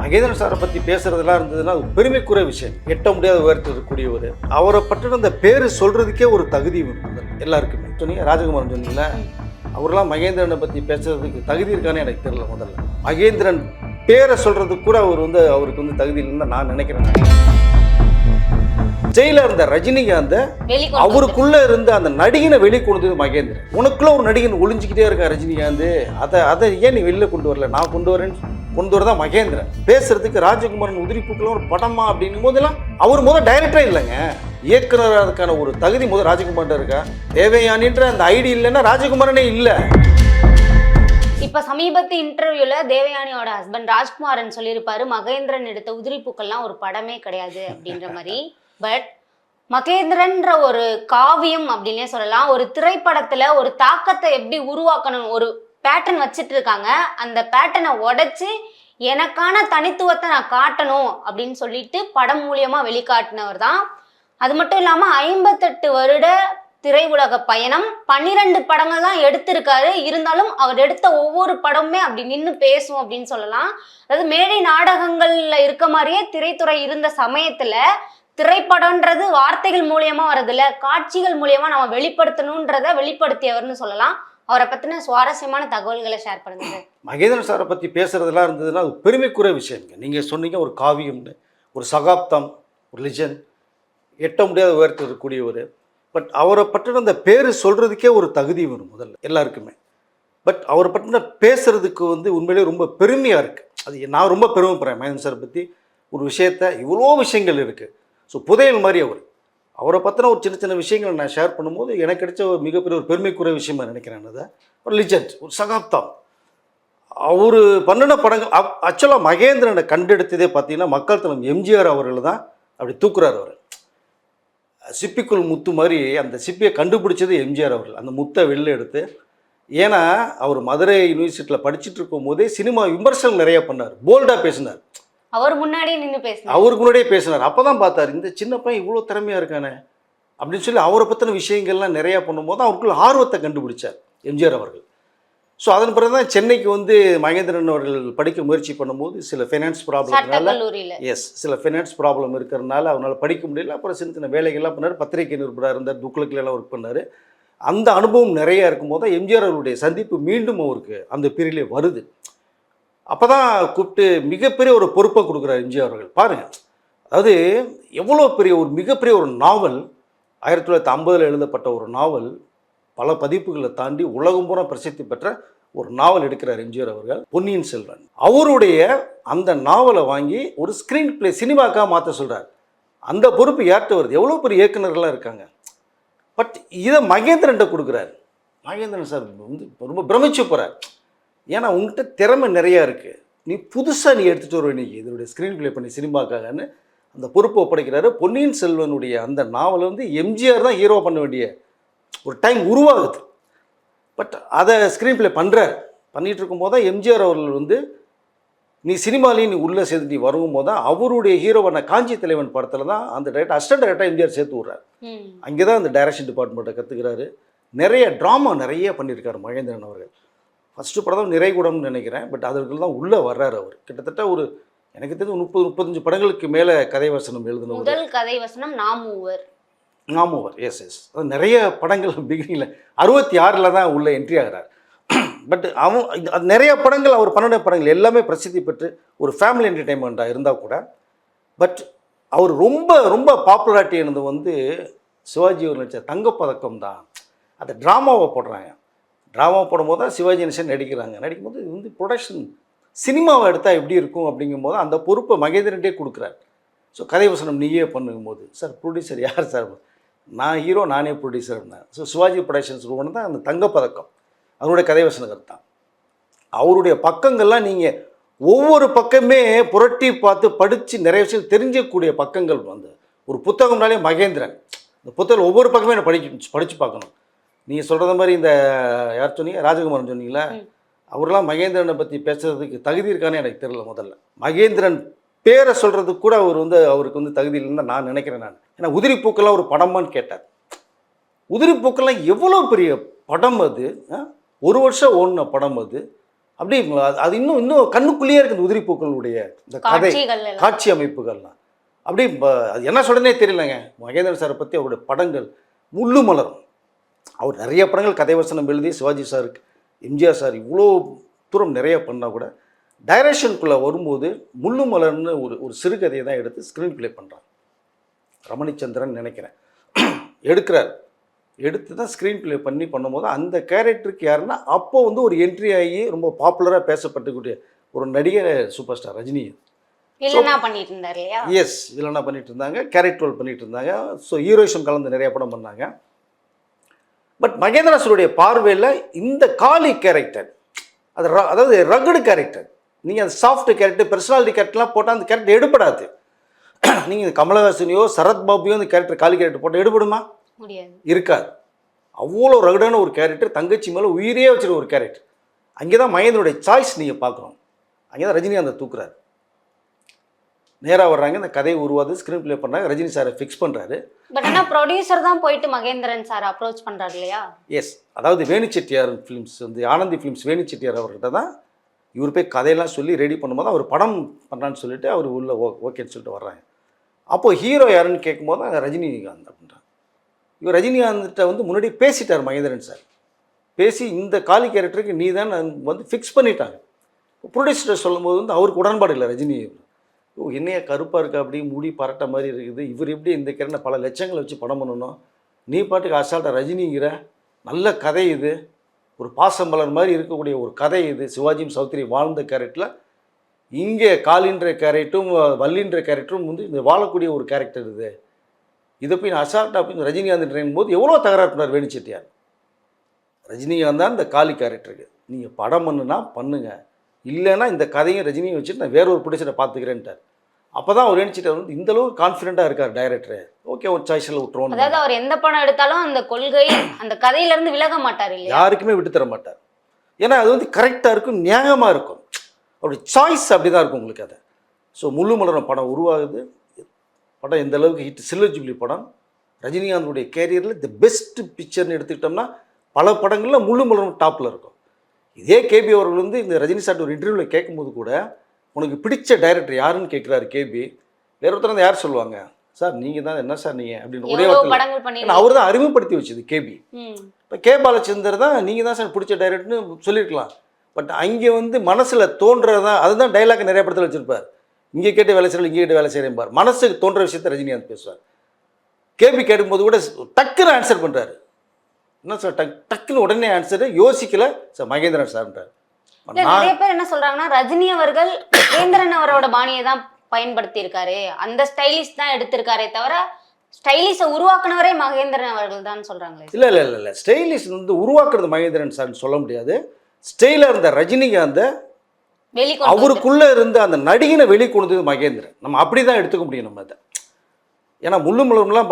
மகேந்திரன் சாரை பற்றி பேசுறதெல்லாம் இருந்ததுன்னா அது பெருமைக்குரிய விஷயம். எட்ட முடியாத உயரத்தில் இருக்கக்கூடியவர் அவரை பற்றின அந்த பேர் சொல்றதுக்கே ஒரு தகுதி வேணும். எல்லாருக்குமே. சொன்னீங்க ராஜகுமாரன் சொன்னீங்களா அவரெல்லாம் மகேந்திரனை பற்றி பேசுறதுக்கு தகுதி இருக்கான்னு எனக்கு தெரியல முதல்ல. மகேந்திரன் பேரை சொல்றதுக்கு கூட அவர் வந்து அவருக்கு வந்து தகுதி இல்லைன்னு நான் நினைக்கிறேன். ஜெயில இருந்த ரஜினிகாந்த அவருக்குள்ள இருந்த அந்த நடிகனை வெளியே கொண்டு மகேந்திரன். உனக்குள்ள ஒரு நடிகன் ஒளிஞ்சிக்கிட்டே இருக்கா ரஜினிகாந்த். அதை அதை ஏன் நீ வெளில கொண்டு வரல? நான் கொண்டு வரேன்னு கொண்டு வரதா மகேந்திரன். பேசுறதுக்கு ராஜகுமாரன் உதிரிப்புக்குள்ள ஒரு படமா அப்படின்னும் போதெல்லாம் அவர் முதல் டைரக்டரே இல்லைங்க. இயக்குநராதுக்கான ஒரு தகுதி முதல் ராஜகுமார் இருக்கா? தேவையானின்ற அந்த ஐடி இல்லைன்னா ராஜகுமாரனே இல்லை. இப்ப சமீபத்து இன்டர்வியூல தேவயானியோட ஹஸ்பண்ட் ராஜ்குமாரன் சொல்லியிருப்பாரு மகேந்திரன் எடுத்த உதிரிப்பூக்கள்லாம் ஒரு படமே கிடையாது அப்படின்ற மாதிரி. பட் மகேந்திரன்ற ஒரு காவியம் அப்படின்னே சொல்லலாம். ஒரு திரைப்படத்துல ஒரு தாக்கத்தை எப்படி உருவாக்கணும் ஒரு பேட்டர்ன் வச்சுட்டு இருக்காங்க. அந்த பேட்டர்னை உடைச்சு எனக்கான தனித்துவத்தை நான் காட்டணும் அப்படின்னு சொல்லிட்டு படம் மூலியமா வெளிக்காட்டினவர் தான். அது மட்டும் இல்லாம ஐம்பத்தெட்டு வருட திரையுலக பயணம் பன்னிரெண்டு படங்கள் தான் எடுத்திருக்காரு. இருந்தாலும் அவர் எடுத்த ஒவ்வொரு படமுமே அப்படி நின்று பேசும் அப்படின்னு சொல்லலாம். அதாவது மேடை நாடகங்கள்ல இருக்க மாதிரியே திரைத்துறை இருந்த சமயத்துல திரைப்படம்ன்றது வார்த்தைகள் மூலியமா வரதில்ல காட்சிகள் மூலியமா நம்ம வெளிப்படுத்தணுன்றத வெளிப்படுத்தியவர்னு சொல்லலாம். அவரை பற்றின சுவாரஸ்யமான தகவல்களை ஷேர் பண்ணுங்க. மகேந்திர மகேந்திரன் சாரை பற்றி பேசுறதெல்லாம் இருந்ததுன்னா அது பெருமைக்குரிய விஷயங்க நீங்கள் சொன்னீங்க ஒரு காவியம்னு ஒரு சகாப்தம் ஒரு லிஜன் எட்ட முடியாத உயரத்தில் இருக்கக்கூடியவர். பட் அவரை பற்றின அந்த பேர் சொல்கிறதுக்கே ஒரு தகுதி வரும் முதல்ல எல்லாருக்குமே. பட் அவரை பற்றின பேசுகிறதுக்கு வந்து உண்மையிலேயே ரொம்ப பெருமையாக இருக்குது அது நான் ரொம்ப பெருமைப்படுறேன் மகேந்திரன் சாரை பற்றி ஒரு விஷயத்த இவ்வளோ விஷயங்கள் இருக்குது ஸோ புதையல் மாதிரி அவர். அவரை பற்றின ஒரு சின்ன சின்ன விஷயங்களை நான் ஷேர் பண்ணும்போது எனக்கு கிடைச்ச ஒரு மிகப்பெரிய ஒரு பெருமைக்குரிய விஷயமா நினைக்கிறேன். அதை ஒரு லிஜெண்ட் ஒரு சகாப்தம். அவர் பண்ணின படங்கள் ஆக்சுவலாக மகேந்திரனை கண்டெடுத்ததே பார்த்தீங்கன்னா மக்கள் தலம் எம்ஜிஆர் அவர்கள் தான் அப்படி தூக்குறார் அவர். சிப்பிக்குள் முத்து மாதிரி அந்த சிப்பியை கண்டுபிடிச்சது எம்ஜிஆர் அவர்கள். அந்த முத்தை வெளில எடுத்து ஏன்னா அவர் மதுரை யூனிவர்சிட்டியில் படிச்சுட்டு இருக்கும்போதே சினிமா விமர்சனம் நிறையா பண்ணார். போல்டாக பேசினார். அவர் முன்னாடியே நின்று பேசினார். அவருக்கு முன்னாடியே பேசினார். அப்போ தான் பார்த்தார் இந்த சின்ன பையன் இவ்வளோ திறமையாக இருக்கானே அப்படின்னு சொல்லி அவரை பற்றின விஷயங்கள்லாம் நிறையா பண்ணும்போது அவருக்குள்ள ஆர்வத்தை கண்டுபிடிச்சார் எம்ஜிஆர் அவர்கள். ஸோ அதன் பிறகு தான் சென்னைக்கு வந்து மகேந்திரன் அவர்கள் படிக்க முயற்சி பண்ணும்போது சில ஃபைனான்ஸ் ப்ராப்ளம்னால எஸ் சில ஃபைனான்ஸ் ப்ராப்ளம் இருக்கிறனால அவனால் படிக்க முடியல. அப்புறம் சின்ன சின்ன வேலைகள்லாம் பண்ணார். பத்திரிகை நிருபராக இருந்தார் புக்லெட்லாம் ஒர்க் பண்ணார். அந்த அனுபவம் நிறைய இருக்கும்போது தான் எம்ஜிஆர் அவருடைய சந்திப்பு மீண்டும் அவருக்கு அந்த பீரியட்லேயே வருது. அப்போ தான் கூப்பிட்டு மிகப்பெரிய ஒரு பொறுப்பை கொடுக்குறார் எம்ஜிஆர் அவர்கள். பாருங்கள் அதாவது எவ்வளோ பெரிய ஒரு மிகப்பெரிய ஒரு நாவல் ஆயிரத்தி தொள்ளாயிரத்தி ஐம்பதில் எழுதப்பட்ட ஒரு நாவல் பல பதிப்புகளை தாண்டி உலகம் பூரா பிரசித்தி பெற்ற ஒரு நாவல் எடுக்கிறார் எம்ஜிஆர் அவர்கள் பொன்னியின் செல்வன். அவருடைய அந்த நாவலை வாங்கி ஒரு ஸ்க்ரீன் பிளே சினிமாக்காக மாற்ற சொல்கிறார் அந்த பொறுப்பு யார்கிட்ட வருது? எவ்வளோ பெரிய இயக்குநர்களாக இருக்காங்க. பட் இதை மகேந்திரன்ட்ட கொடுக்குறாரு. மகேந்திரன் சார் வந்து ரொம்ப பிரமிச்சு போகிறார் ஏன்னா உங்ககிட்ட திறமை நிறையா இருக்குது நீ புதுசாக நீ எடுத்துகிட்டு வருவ இன்னைக்கு. இதனுடைய ஸ்க்ரீன் ப்ளே பண்ணி சினிமாக்காகன்னு அந்த பொறுப்பை ஒப்படைக்கிறாரு. பொன்னியின் செல்வனுடைய அந்த நாவலை வந்து எம்ஜிஆர் தான் ஹீரோ பண்ண வேண்டிய ஒரு டைம் உருவாகுது. பட் அதை ஸ்க்ரீன் ப்ளே பண்ணுறாரு பண்ணிகிட்டு இருக்கும்போது தான் எம்ஜிஆர் அவர்கள் வந்து நீ சினிமாலேயும் நீ உள்ளே சேர்ந்து நீ வரும்போது தான் அவருடைய ஹீரோவான காஞ்சி தலைவன் படத்தில் தான் அந்த டேரக்டர் அசிஸ்டன்ட் டேரக்டர் எம்ஜிஆர் சேர்த்து விட்றாரு. அங்கே தான் அந்த டைரக்ஷன் டிபார்ட்மெண்ட்டை கற்றுக்கிறாரு நிறைய ட்ராமா நிறைய பண்ணியிருக்காரு மகேந்திரன் அவர்கள். ஃபஸ்ட்டு படம் தான் நிறைகுடம்னு நினைக்கிறேன். பட் அதற்கு தான் உள்ளே வர்றாரு அவர். கிட்டத்தட்ட ஒரு எனக்கு தெரிஞ்சு முப்பது முப்பத்தஞ்சு படங்களுக்கு மேலே கதை வசனம் எழுதினவர் முதல் கதை வசனம் நாமூவர். நாமோவர். எஸ் எஸ் அது நிறைய படங்கள் பிகினிங்கில் அறுபத்தி ஆறில் தான் உள்ள என்ட்ரி ஆகிறார். பட் அவன் நிறைய படங்கள் அவர் பண்ணின படங்கள் எல்லாமே பிரசித்தி பெற்று ஒரு ஃபேமிலி என்டர்டைன்மெண்ட்டாக இருந்தால் கூட பட் அவர் ரொம்ப ரொம்ப பாப்புலாரிட்டி ஆனது வந்து சிவாஜி அவர் நடித்த தங்கப்பதக்கம் தான். அதை ட்ராமாவை போடுறாங்க. ட்ராமா போடும்போது தான் சிவாஜி கணேசன் நடிக்கிறாங்க. நடிக்கும்போது இது வந்து ப்ரொடக்ஷன் சினிமாவை எடுத்தால் எப்படி இருக்கும் அப்படிங்கும்போது அந்த பொறுப்பை மகேந்திரன்டே கொடுக்குறாரு. ஸோ கதை வசனம் நீயே பண்ணும்போது சார் ப்ரொடியூசர் யார் சார்? நான் ஹீரோ நானே ப்ரொடியூசர் இருந்தேன் ஸோ சிவாஜி ப்ரொடக்ஷன்ஸ் ஒன்று தான் அந்த தங்கப்பதக்கம். அவருடைய கதை வசனங்கள் தான். அவருடைய பக்கங்கள்லாம் நீங்கள் ஒவ்வொரு பக்கமே புரட்டி பார்த்து படித்து நிறைய விஷயம் தெரிஞ்சக்கூடிய பக்கங்கள் வந்து ஒரு புத்தகம்னாலே மகேந்திரன். அந்த புத்தகம் ஒவ்வொரு பக்கமே நான் படிக்க படித்து பார்க்கணும். நீங்கள் சொல்கிறத மாதிரி இந்த யார் சொன்னீங்க? ராஜகுமாரன் சொன்னீங்களா. அவரெல்லாம் மகேந்திரனை பற்றி பேசுறதுக்கு தகுதி இருக்கான்னு எனக்கு தெரியல முதல்ல. மகேந்திரன் பேரை சொல்கிறதுக்கு கூட அவர் வந்து அவருக்கு வந்து தகுதி இல்லைன்னு நான் நினைக்கிறேன் நான். ஏன்னா உதிரி பூக்கெல்லாம் ஒரு படமான்னு கேட்டார். உதிரி பூக்கெல்லாம் எவ்வளோ பெரிய படம் அது? ஒரு வருஷம் ஓடின படம் அது. அப்படி அது- இன்னும் இன்னும் கண்ணுக்குள்ளேயே இருக்குது இந்த உதிரிப்பூக்களுடைய இந்த கதை. காட்சி அமைப்புகள்லாம். அப்படி என்ன சொல்றதுனே தெரியலங்க. மகேந்திரன் சாரை பற்றி அவருடைய படங்கள் முள்ளு மலரும் அவர் நிறைய படங்கள் கதை வசனம் எழுதி சிவாஜி சாருக்கு எம்ஜிஆர் சார் இவ்வளோ தூரம் நிறைய பண்ணால் கூட டைரக்ஷனுக்குள்ளே வரும்போது முள்ளு மலர்னு ஒரு ஒரு சிறுகதையை தான் எடுத்து ஸ்க்ரீன் ப்ளே பண்ணுறாங்க ரமணிச்சந்திரன் நினைக்கிறேன். எடுக்கிறார். எடுத்து தான் ஸ்க்ரீன் ப்ளே பண்ணி பண்ணும்போது அந்த கேரக்டருக்கு யாருன்னா அப்போ வந்து ஒரு என்ட்ரி ஆகி ரொம்ப பாப்புலராக பேசப்பட்டுக்கூடிய ஒரு நடிகர் சூப்பர் ஸ்டார் ரஜினி எஸ் வில்லனா பண்ணிட்டு இருந்தாங்க. கேரக்டர் பண்ணிட்டு இருந்தாங்க. ஸோ ஹீரோயிஷம் கலந்து நிறைய படம் பண்ணாங்க. பட் மகேந்திரசுடைய பார்வையில் இந்த காளி கேரக்டர் அது அதாவது ரகுடு கேரக்டர் நீங்கள் அந்த சாஃப்ட் கேரக்டர் பர்சனாலிட்டி கேரக்டர்லாம் போட்டால் அந்த கேரக்டர் எடுபடாது. நீங்கள் கமலஹாசனையோ சரத் பாபுயோ அந்த கேரக்டர் காளி கேரக்டர் போட்டால் எடுபடுமா? முடியாது. இருக்காது. அவ்வளோ ரகுடான ஒரு கேரக்டர் தங்கச்சி மேலே உயிரே வச்சிருக்க ஒரு கேரக்டர் அங்கே தான் மகேந்திரோடைய சாய்ஸ் நீங்கள் பார்க்கணும். அங்கே தான் ரஜினிகாந்த் தூக்குறாரு. நேராக வர்றாங்க இந்த கதையை உருவாது ஸ்க்ரீன் ப்ளே பண்ணுறாங்க ரஜினி சாரை ஃபிக்ஸ் பண்ணுறாரு பட் ஆனா ப்ரொடியூசர் தான் போயிட்டு மகேந்திரன் சார் அப்ரோச் பண்றாரு இல்லையா? எஸ் அதாவது வேணு செட்டியார் ஃபிலிம்ஸ் வந்து ஆனந்தி ஃபிலிம்ஸ் வேணு செட்டியார் அவர்கிட்ட தான் இவர் போய் கதையெல்லாம் சொல்லி ரெடி பண்ணும்போது அவர் படம் பண்ணுறான்னு சொல்லிட்டு அவர் உள்ள ஓ ஓகேன்னு சொல்லிட்டு வர்றாங்க. அப்போ ஹீரோ யாருன்னு கேட்கும்போது அங்கே ரஜினிகாந்த் அப்படின்றாங்க இவர் ரஜினிகாந்த்கிட்ட வந்து முன்னாடி பேசிட்டார் மகேந்திரன் சார். பேசி இந்த காளி கேரக்டருக்கு நீ தான் வந்து ஃபிக்ஸ் பண்ணிட்டாங்க. ப்ரொடியூசர் சொல்லும்போது வந்து அவருக்கு உடன்பாடு இல்லை ரஜினி. என்னையா கருப்பாக இருக்கா அப்படி முடி பரட்ட மாதிரி இருக்குது. இவர் எப்படி இந்த கேரக்டர் பல லட்சங்களை வச்சு படம் பண்ணணும்? நீ பாட்டுக்கு அசால்ட்டாக ரஜினிங்கிற நல்ல கதை இது. ஒரு பாசம்பலர் மாதிரி இருக்கக்கூடிய ஒரு கதை இது. சிவாஜியும் சௌத்ரி வாழ்ந்த கேரக்டரில் இங்கே காலின்ற கேரக்டரும் வள்ளின்ற கேரக்டரும் வந்து இந்த வாழக்கூடிய ஒரு கேரக்டர் இது. இதை போய் நான் அசால்ட்டாக போய் ரஜினிகாந்த் ட்ரெயின் போது எவ்வளோ தகராறு பண்ணார் வேணு செட்டியார் ரஜினிகாந்த் தான் இந்த காளி கேரக்டருக்கு நீங்கள் படம் பண்ணுனா பண்ணுங்கள் இல்லைன்னா இந்த கதையும் ரஜினியும் வச்சுட்டு நான் வேற ஒரு ப்ரொடியூசரை பார்த்துக்கிறேன்ட்டார். அப்போ தான் அவர் நினச்சிட்டு வந்து இந்த அளவுக்கு கான்ஃபிடென்ட்டாக இருக்கார் டைரக்டர் ஓகே ஒரு சாய்ஸில் விட்டுருவோம் அதாவது அவர் எந்த படம் எடுத்தாலும் அந்த கொள்கை அந்த கதையில இருந்து விலக மாட்டார் இல்லையா? யாருக்குமே விட்டு தர மாட்டார். ஏன்னா அது வந்து கரெக்டாக இருக்கும் நியாயமாக இருக்கும். அவருடைய சாய்ஸ் அப்படி தான் இருக்கும் உங்களுக்கு அதை. ஸோ முள்ளு மலரம் படம் உருவாகுது. படம் எந்த அளவுக்கு ஹிட் சில்வர் ஜூப்ளி படம். ரஜினிகாந்தனுடைய கேரியரில் தி பெஸ்ட் பிக்சர்னு எடுத்துக்கிட்டோம்னா பல படங்களில் முள்ளு மலரும் டாப்பில் இருக்கும். இதே கேபி அவர்கள் வந்து இந்த ரஜினி சார் ஒரு இன்டர்வியூவில் கேட்கும்போது கூட உனக்கு பிடிச்ச டைரக்டர் யாருன்னு கேட்குறாரு கேபி. வேற ஒருத்தர் வந்து யார் சொல்லுவாங்க? சார் நீங்கள் தான் என்ன சார் நீங்கள் அப்படின்னு ஒரே ஏன்னா அவர் தான் அறிமுகப்படுத்தி வச்சது கேபி. இப்போ கே பாலச்சந்தர் தான் நீங்கள் தான் சார் பிடிச்ச டைரக்டர்னு சொல்லியிருக்கலாம் பட் அங்கே வந்து மனசில் தோன்றது தான் அதுதான் டைலாக் நிறைய படத்தில் வச்சுருப்பார். இங்கே கேட்டு வேலை செய்யல இங்கே கேட்டு வேலை செய்கிறேன் பார் மனசுக்கு தோன்ற விஷயத்தை ரஜினிகாந்த் பேசுவார். கேபி கேட்கும்போது கூட டக்குன்னு ஆன்சர் பண்ணுறாரு என்ன சார் டக் டக்குன்னு உடனே ஆன்சரு யோசிக்கல. சார் மகேந்திரன் சார்ன்றார் நிறைய பேர் என்ன சொல்றாங்கன்னா ரஜினி அவர்கள் மகேந்திரன் அவரோட பாணியை தான் பயன்படுத்தி இருக்காரு அந்த ஸ்டைலிஷ் தான் எடுத்திருக்காரே தவிர ஸ்டைலிஷை உருவாக்குனவரே மகேந்திரன் அவர்கள் தான் சொல்றாங்களே இல்லை இல்லை இல்லை இல்லை. ஸ்டைலிஷ் வந்து உருவாக்குறது மகேந்திரன் சார்னு சொல்ல முடியாது. ஸ்டைலாக இருந்த ரஜினிகாந்தை அவருக்குள்ள இருந்த அந்த நடிகனை வெளிக்கொண்டது மகேந்திரன். நம்ம அப்படி தான் எடுத்துக்க முடியும் நம்ம அதை. ஏன்னா முள்ளு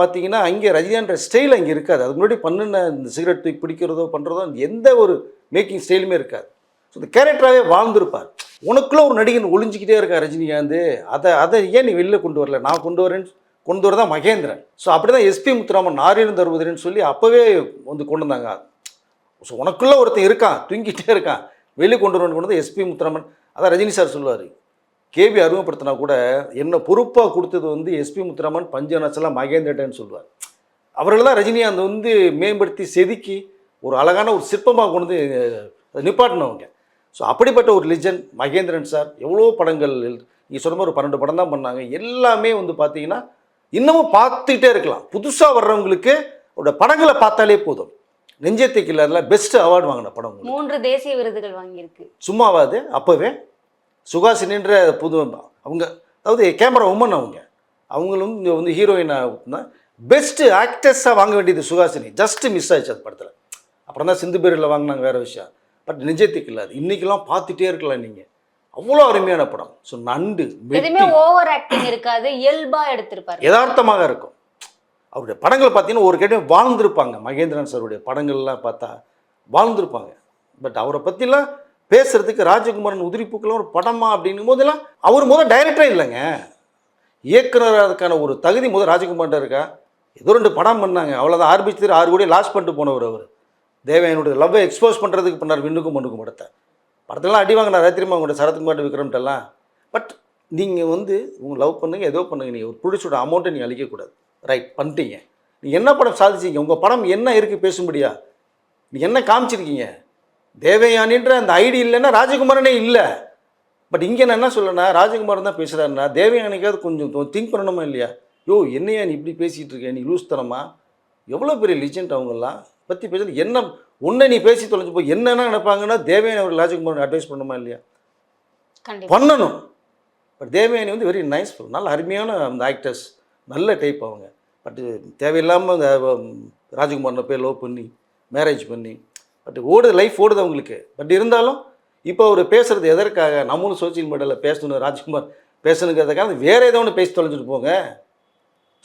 பார்த்தீங்கன்னா அங்கே ரஜினிகான்ற ஸ்டைல் அங்கே இருக்காது. அதுக்கு முன்னாடி பண்ணுன இந்த சிகரெட் தூக்கி பிடிக்கிறதோ பண்ணுறதோ எந்த ஒரு மேக்கிங் ஸ்டைலுமே இருக்காது. ஸோ இந்த கேரக்டராகவே வாழ்ந்திருப்பார். உனக்குள்ளே ஒரு நடிகன் ஒளிஞ்சிக்கிட்டே இருக்கா ரஜினிகாந்த். அதை அதை ஏன் நீ வெளில கொண்டு வரல? நான் கொண்டு வரேன்னு கொண்டு வரதான் மகேந்திரன். ஸோ அப்படி தான் எஸ்பி முத்துராமன் நாரியன் தருவதுன்னு சொல்லி அப்போவே வந்து கொண்டு வந்தாங்க ஸோ உனக்குள்ளே ஒருத்தன் இருக்கான் தூங்கிட்டே இருக்கான். வெளியே கொண்டு வரணும்னு கொண்டு வந்து எஸ்பி முத்துராமன். அதான் ரஜினி சார் சொல்லுவார். கேபி அறிமுகப்படுத்தினா கூட என்ன பொறுப்பாக கொடுத்தது வந்து எஸ்பி முத்துராமன் பஞ்சநச்சலாம் மகேந்திரட்டன்னு சொல்லுவார். அவர்கள் தான் ரஜினிகாந்த் வந்து மேம்படுத்தி செதுக்கி ஒரு அழகான ஒரு சிற்பமாக கொண்டு வந்து நிப்பாட்டினவங்க. ஸோ அப்படிப்பட்ட ஒரு லிஜன் மகேந்திரன் சார். எவ்வளோ படங்கள் நீ சொன்ன மாதிரி ஒரு பன்னெண்டு படம் தான் பண்ணாங்க. எல்லாமே வந்து பார்த்தீங்கன்னா இன்னமும் பார்த்துக்கிட்டே இருக்கலாம். புதுசாக வர்றவங்களுக்கு அவரோட படங்களை பார்த்தாலே போதும். நெஞ்சத்தை அதில் பெஸ்ட் அவார்டு வாங்கின படம். மூன்று தேசிய விருதுகள் வாங்கியிருக்கு. சும்மாவாது அப்போவே? சுகாசினின்ற புது அவங்க அதாவது கேமரா உமன் அவங்க. அவங்களும் இங்க வந்து ஹீரோயினாக பெஸ்ட்டு ஆக்டர்ஸாக வாங்க வேண்டியது சுகாசினி. ஜஸ்ட் மிஸ் ஆயிடுச்சு அந்த படத்தில். அப்புறம் தான் சிந்து பேரில் வாங்கினாங்க வேறு விஷயம். பட் நிஜத்துக்கு இல்லாது இன்றைக்கெல்லாம் பார்த்துட்டே இருக்கலாம் நீங்கள் அவ்வளோ அருமையான படம். ஸோ நண்டு எதுவுமே ஓவர் ஆக்டிங் இருக்காது இயல்பா எடுத்திருப்பாரு. யதார்த்தமாக இருக்கும். அவருடைய படங்கள் பார்த்தீங்கன்னா ஒரு கேட்டையும் வாழ்ந்திருப்பாங்க. மகேந்திரன் சாருடைய படங்கள்லாம் பார்த்தா வாழ்ந்திருப்பாங்க. பட் அவரை பற்றிலாம் பேசுறதுக்கு ராஜகுமாரன் உதிரிப்பூக்கெல்லாம் ஒரு படமா அப்படிங்கும் போதெல்லாம் அவர் முதல் டைரக்டரே இல்லைங்க. இயக்குனர் அதுக்கான ஒரு தகுதி முதல் ராஜகுமார்ட்ட இருக்கா? ஏதோ ரெண்டு படம் பண்ணாங்க. அவ்வளோதான் ஆரம்பிச்சு ஆறு கோடி லாஸ் பண்ணிட்டு போனவர் அவர். தேவையனுடைய லவ்வை எக்ஸ்போஸ் பண்ணுறதுக்கு பண்ணார் விண்ணுக்கும் மண்ணுக்கும் படத்தை படத்தெல்லாம் அடி வாங்கினாரா. திரும்ப உங்களோட சரத்குமார் விக்ரம்ட்டெல்லாம் பட் நீங்கள் வந்து உங்கள் லவ் பண்ணுங்க ஏதோ பண்ணுங்க. நீங்கள் ஒரு ப்ரொடியூஸோட அமௌண்ட்டை நீங்கள் அழிக்கக்கூடாது. ரைட் பண்ணிட்டீங்க. நீங்கள் என்ன படம் சாதிச்சீங்க? உங்கள் படம் என்ன இருக்குது பேசும்படியா? நீங்கள் என்ன காமிச்சிருக்கீங்க? தேவயானின்ற அந்த ஐடி இல்லைன்னா ராஜகுமாரனே இல்லை. பட் இங்கே நான் என்ன சொல்லனா ராஜகுமாரன் தான் பேசுகிறாருன்னா தேவயானிக்காவது கொஞ்சம் திங்க் பண்ணணுமா இல்லையா? யோ என்னையா நீ இப்படி பேசிகிட்டு இருக்க? நீ லூஸ் தனமா? எவ்வளோ பெரிய லிஜெண்ட் அவங்கெல்லாம்? பற்றி பேசுறது என்ன உன்னை நீ பேசி தொலைஞ்சு போய் என்னென்ன நினைப்பாங்கன்னா தேவயானி அவர் ராஜகுமாரன் அட்வைஸ் பண்ணணுமா இல்லையா? பண்ணணும். பட் தேவயானி வந்து வெரி நைஸ் நல்ல அருமையான அந்த ஆக்டர்ஸ் நல்ல டைப் அவங்க. பட் தேவையில்லாமல் அந்த ராஜகுமாரனை போய் லவ் பண்ணி மேரேஜ் பண்ணி பட் ஓடுது லைஃப் ஓடுது அவங்களுக்கு. பட் இருந்தாலும் இப்போ அவர் பேசுறது எதற்காக? நம்மளும் சோசியல் மீடியாவில் பேசணும் ராஜ்குமார் பேசணுங்கிறதுக்காக வேற ஏதோ ஒன்று பேசி தொலைஞ்சிட்டு போங்க.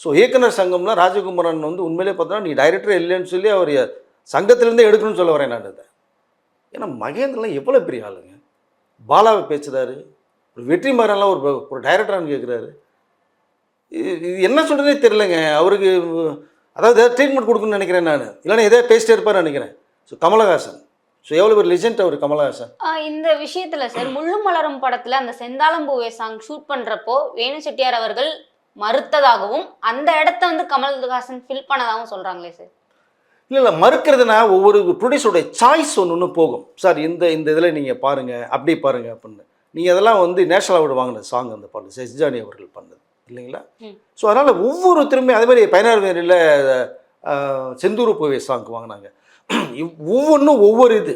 ஸோ இயக்குனர் சங்கம்னா ராஜகுமாரன் வந்து உண்மையிலே பார்த்தோன்னா நீ டைரக்டர் இல்லைன்னு சொல்லி அவர் சங்கத்திலேருந்தே எடுக்கணும்னு சொல்ல வரேன் நான் இதை ஏன்னா மகேந்திரலாம் எவ்வளோ பெரிய ஆளுங்க. பாலாவை பேசுகிறாரு ஒரு வெற்றி மாறன்லாம் ஒரு ஒரு டைரக்டரானு கேட்குறாரு இது என்ன சொல்கிறதே தெரிலங்க அவருக்கு அதாவது ஏதாவது ட்ரீட்மெண்ட் கொடுக்கணும்னு நினைக்கிறேன் நான். இல்லைன்னா எதோ பேசிட்டே இருப்பார்னு நினைக்கிறேன். ஸோ கமலஹாசன். ஸோ எவ்வளோ ஒரு லிஜெண்ட் அவர் கமலஹாசன்? இந்த விஷயத்துல சார் முள்ளு மலரும் படத்துல அந்த செந்தாளம்பூவே சாங் ஷூட் பண்றப்போ வேணு செட்டியார் அவர்கள் மறுத்ததாகவும் அந்த இடத்த வந்து கமல்ஹாசன் ஃபில் பண்ணதாகவும் சொல்றாங்களே சார் இல்லை இல்லை மறுக்கிறதுனா ஒவ்வொரு ப்ரொடியூசருடைய சாய்ஸ் ஒன்று ஒன்று போகும். சார் இந்த இந்த இதில் நீங்கள் பாருங்கள் அப்படி பாருங்கள் அப்படின்னு. நீங்கள் அதெல்லாம் வந்து நேஷனல் அவார்டு வாங்கின சாங் அந்த பாட்டு செஸ்ஜானி அவர்கள் பண்ணது. இல்லைங்களா. ஸோ அதனால் ஒவ்வொருத்தருமே அதே மாதிரி பதினாறு பேரில் செந்தூர் பூவே சாங் வாங்கினாங்க. ஒவ்வொன்றும் ஒவ்வொரு இது.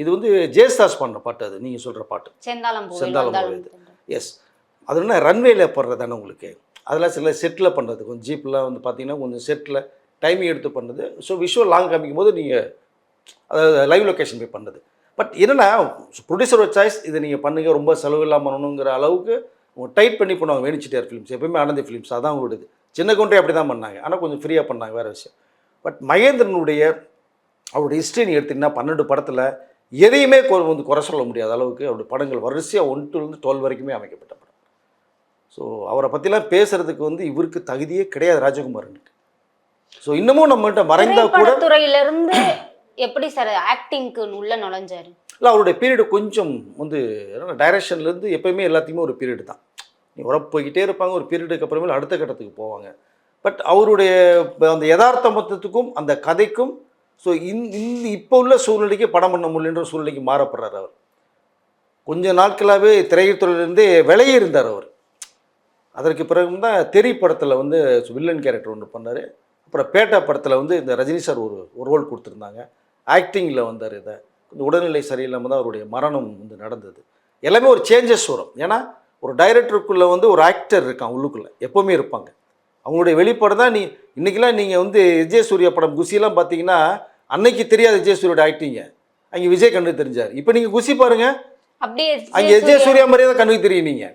இது வந்து ஜேஸ்தாஸ் பண்ண பாட்டு அது நீங்கள் சொல்கிற பாட்டு. செந்தாளம்பூவில் செந்தாளம்பூவில் வந்தாலும் எஸ் அது என்ன ரன்வேல போடுறது தானே உங்களுக்கு? அதெல்லாம் சில செட்டில் பண்ணுறது கொஞ்சம் ஜீப்லாம் வந்து பார்த்தீங்கன்னா கொஞ்சம் செட்டில் டைமிங் எடுத்து பண்ணுறது ஸோ விஷுவல் லாங் காமிக்கும் போது நீங்கள் அதாவது லைவ் லொக்கேஷன் போய் பண்ணுறது பட் என்னென்னா ப்ரொடியூசரோட சாய்ஸ் இதை நீங்கள் பண்ணுங்க ரொம்ப செலவு இல்லாமல் பண்ணணுங்கிற அளவுக்கு அவங்க டைட் பண்ணி பண்ணுவாங்க வேணிச்சிட்டியார் ஃபிலிம்ஸ் எப்பயுமே ஆனந்தி ஃபிலிம்ஸ் அதான் அவங்களோடது சின்ன கவுண்டரே அப்படி தான் பண்ணாங்க. ஆனால் கொஞ்சம் ஃப்ரீயாக பண்ணாங்க வேறு விஷயம். பட் மகேந்திரனுடைய அவருடைய ஹிஸ்ட்ரி நீ எடுத்தீங்கன்னா பன்னெண்டு படத்தில் எதையுமே வந்து குறை சொல்ல முடியாத அளவுக்கு அவருடைய படங்கள் வரிசையாக ஒன் டூலேருந்து டுவெல் வரைக்குமே அமைக்கப்பட்ட படம். ஸோ அவரை பற்றிலாம் பேசுறதுக்கு வந்து இவருக்கு தகுதியே கிடையாது ராஜகுமாரனுக்கு. ஸோ இன்னமும் நம்மகிட்ட மறைந்தா கூட திரைப்படத்துறையில இருந்து எப்படி சார் ஆக்டிங்க்கு உள்ள நுழைஞ்சாரு? இல்லை அவருடைய பீரியடு கொஞ்சம் வந்து டைரக்ஷன்லேருந்து எப்பயுமே எல்லாத்தையுமே ஒரு பீரியடு தான். நீ உரப்பு போய்கிட்டே இருப்பாங்க ஒரு பீரியடுக்கு அப்புறமேல அடுத்த கட்டத்துக்கு போவாங்க. பட் அவருடைய அந்த யதார்த்த மொத்தத்துக்கும் அந்த கதைக்கும் ஸோ இந்த இப்போ உள்ள சூழ்நிலைக்கு படம் பண்ண முடியலன்ற சூழ்நிலைக்கு மாறப்படுறார் அவர். கொஞ்ச நாட்களாகவே திரைத்துறையிலேருந்தே விலையே இருந்தார் அவர். அதற்கு பிறகு தான் தெரி படத்தில் வந்து வில்லன் கேரக்டர் ஒன்று பண்ணார். அப்புறம் பேட்டா படத்தில் வந்து இந்த ரஜினி சார் ஒரு ஒரு ரோல் கொடுத்துருந்தாங்க. ஆக்டிங்கில் வந்தார் இதை. கொஞ்சம் உடல்நிலை சரியில்லாமல் தான் அவருடைய மரணம் வந்து நடந்தது. எல்லாமே ஒரு சேஞ்சஸ் வரும். ஏன்னா ஒரு டைரக்டருக்குள்ளே வந்து ஒரு ஆக்டர் இருக்கான் உள்ளுக்குள்ளே. எப்போவுமே இருப்பாங்க. அவங்களுடைய வெளிப்பாடு தான் நீ இன்றைக்கெலாம் நீங்கள் வந்து விஜய் சூர்யா படம் குசியெல்லாம் பார்த்தீங்கன்னா அன்னைக்கு தெரியாது விஜய் சூரியோட ஆக்டிங்க அங்கே விஜய் கண்ணு தெரிஞ்சார். இப்போ நீங்கள் குசி பாருங்க. அப்படியே அங்கே விஜய் சூர்யா மாதிரியே தான் கண்ணுக்கு தெரியும் நீங்கள்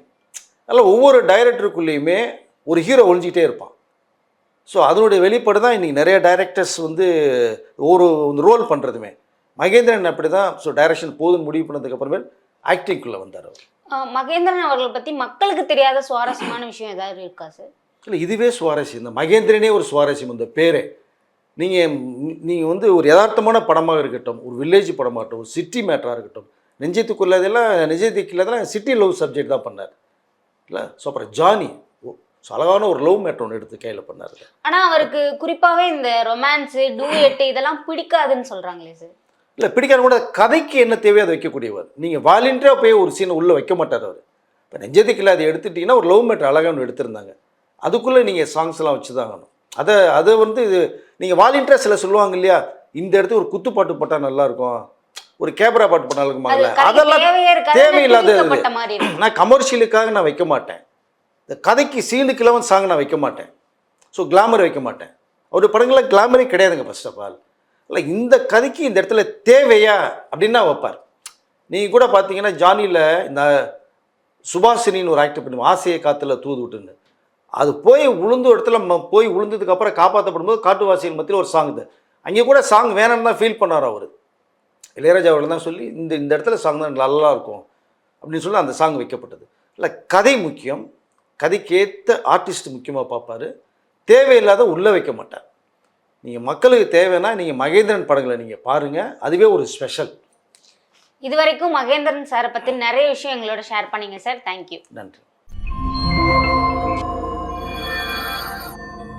அதில் ஒவ்வொரு டைரக்டருக்குள்ளேயுமே ஒரு ஹீரோ ஒழிஞ்சிக்கிட்டே இருப்பான். ஸோ அதனுடைய வெளிப்பாடு தான் இன்றைக்கி நிறைய டைரக்டர்ஸ் வந்து ஒரு ரோல் பண்ணுறதுமே மகேந்திரன் அப்படி தான் ஸோ டைரக்ஷன் போதுன்னு முடிவு பண்ணதுக்கு அப்புறமேல் ஆக்டிங்குள்ளே வந்தார் மகேந்திரன் அவர்களை பத்தி மக்களுக்கு தெரியாத சுவாரஸ்யமான விஷயம் ஏதாவது இருக்கா சார் இல்லை இதுவே சுவாரஸ்யம். இந்த மகேந்திரனே ஒரு சுவாரஸ்யம். இந்த பேரே. நீங்கள் நீங்கள் வந்து ஒரு யதார்த்தமான படமாக இருக்கட்டும் ஒரு வில்லேஜ் படமாக இருக்கட்டும் ஒரு சிட்டி மேட்டராக இருக்கட்டும் நெஞ்சத்துக்குள்ளதெல்லாம் நிஜத்துக்குள்ளதெல்லாம் சிட்டி லவ் சப்ஜெக்ட் தான் பண்ணார். இல்லை? ஸோ அப்புறம் ஜானி ஓ, so அழகான ஒரு லவ் மேட்டர் ஒன்று எடுத்து கையில் பண்ணார். ஆனா அவருக்கு குறிப்பாவே இந்த ரொமான்ஸ் டூயட் இதெல்லாம் பிடிக்காதுன்னு சொல்றாங்களே சார் இல்லை பிடிக்காத கூட கதைக்கு என்ன தேவையோ அதை வைக்கக்கூடியவர். நீங்கள் வாலண்டியராக போய் ஒரு சீனை உள்ளே வைக்க மாட்டார் அவர். இப்போ நெஞ்சத்துக்குள்ள அதை எடுத்துட்டிங்கன்னா ஒரு லவ் மேட்டர் அழகாக ஒன்று எடுத்திருந்தாங்க. அதுக்குள்ளே நீங்கள் சாங்ஸ்லாம் வச்சு தான் ஆகணும். அதை அதை வந்து இது நீங்கள் வாலண்டியராக சில சொல்லுவாங்க இல்லையா? இந்த இடத்துக்கு ஒரு குத்துப்பாட்டு போட்டால் நல்லாயிருக்கும். ஒரு கேமரா பாட்டு கதைக்கு அதெல்லாம் தேவையே இருக்காது. தேவையில்லாதது. திணிக்கப்பட்ட மாதிரி இருக்கும். நான் கமர்ஷியலுக்காக நான் வைக்க மாட்டேன். இந்த கதைக்கு சீனுக்கு இலவன் சாங் நான் வைக்க மாட்டேன். ஸோ கிளாமர் வைக்க மாட்டேன். அவருடைய படங்களில் கிளாமரே கிடையாதுங்க ஃபர்ஸ்ட் ஆஃப் ஆல் இல்லை இந்த கதைக்கு இந்த இடத்துல தேவையா? அப்படின்னு வைப்பார். நீங்கள் கூட பார்த்தீங்கன்னா ஜானியில் இந்த சுபாஷினின்னு ஒரு ஆக்டர் பண்ணுவோம் ஆசையை காற்றுல தூது விட்டுன்னு. அது போய் உளுந்த இடத்துல ம- போய் உளுந்ததுக்கு அப்புறம் காப்பாற்றப்படும் போது காட்டுவாசிகள் மத்தியில் ஒரு சாங் இது. அங்கே கூட சாங் வேணும்னு தான் ஃபீல் பண்ணார் அவர். இளையராஜா அவர்கள் தான் சொல்லி இந்த இந்த இடத்துல சாங் தான் நல்லா இருக்கும் அப்படின்னு சொல்லி அந்த சாங் வைக்கப்பட்டது. இல்லை கதை முக்கியம். கதைக்கேற்ற ஆர்டிஸ்ட் முக்கியமாக பார்ப்பாரு. தேவையில்லாத உள்ளே வைக்க மாட்டார். நீங்கள் மக்களுக்கு தேவைன்னா நீங்கள் மகேந்திரன் படங்களை நீங்கள் பாருங்கள் அதுவே ஒரு ஸ்பெஷல் இது வரைக்கும் மகேந்திரன் சாரை பத்தி நிறைய விஷயம் எங்களோட ஷேர் பண்ணீங்க சார் தேங்க்யூ நன்றி.